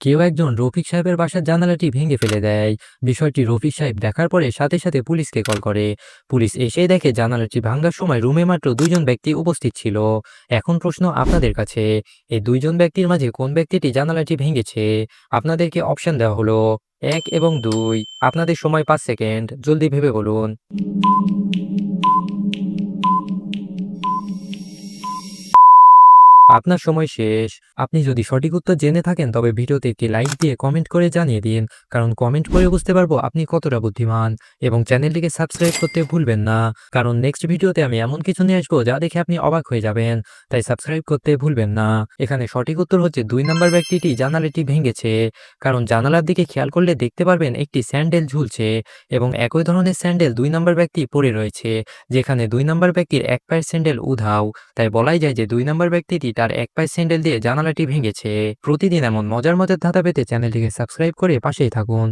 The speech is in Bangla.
কেউ একজন রফিক সাহেবের বাসার জানালাটি ভেঙে ফেলে দেয়। বিষয়টি রফিক সাহেব দেখার পরে সাথে সাথে পুলিশকে কল করে। পুলিশ এসে দেখে জানালাটি ভাঙার সময় রুমে মাত্র দুইজন ব্যক্তি উপস্থিত ছিল। এখন প্রশ্ন আপনাদের কাছে এই দুইজন ব্যক্তির মাঝে কোন ব্যক্তিটি জানালাটি ভেঙেছে? আপনাদেরকে অপশন দেওয়া হলো, এক এবং দুই। আপনাদের সময় পাঁচ সেকেন্ড, জলদি ভেবে বলুন। আপনার সময় শেষ। আপনি যদি সঠিক উত্তর জেনে থাকেন, তবে ভিডিওতে একটি লাইক দিয়ে কমেন্ট করে জানিয়ে দিন। কারণ কমেন্ট করে বুঝতে পারব আপনি কতটা বুদ্ধিমান। এবং চ্যানেলটিকে সাবস্ক্রাইব করতে ভুলবেন না। কারণ নেক্সট ভিডিওতে আমি এমন কিছু নিয়ে আসব যা দেখে আপনি অবাক হয়ে যাবেন। তাই সাবস্ক্রাইব করতে ভুলবেন না। এখানে সঠিক উত্তর হচ্ছে দুই নম্বর ব্যক্তিটি জানালাটি ভেঙেছে। কারণ জানালার দিকে খেয়াল করলে দেখতে পারবেন একটি স্যান্ডেল ঝুলছে এবং একই ধরনের স্যান্ডেল দুই নম্বর ব্যক্তি পরে রয়েছে। যেখানে দুই নম্বর ব্যক্তির এক পায়ের স্যান্ডেল উধাও। তাই বলাই যায় যে দুই নম্বর ব্যক্তিটি তার এক পায়ে স্যান্ডেল দিয়ে জানালাটি ভেঙেছে। প্রতিদিন এমন মজার মজার ধাঁধা পেতে চ্যানেলটিকে সাবস্ক্রাইব করে পাশেই থাকুন।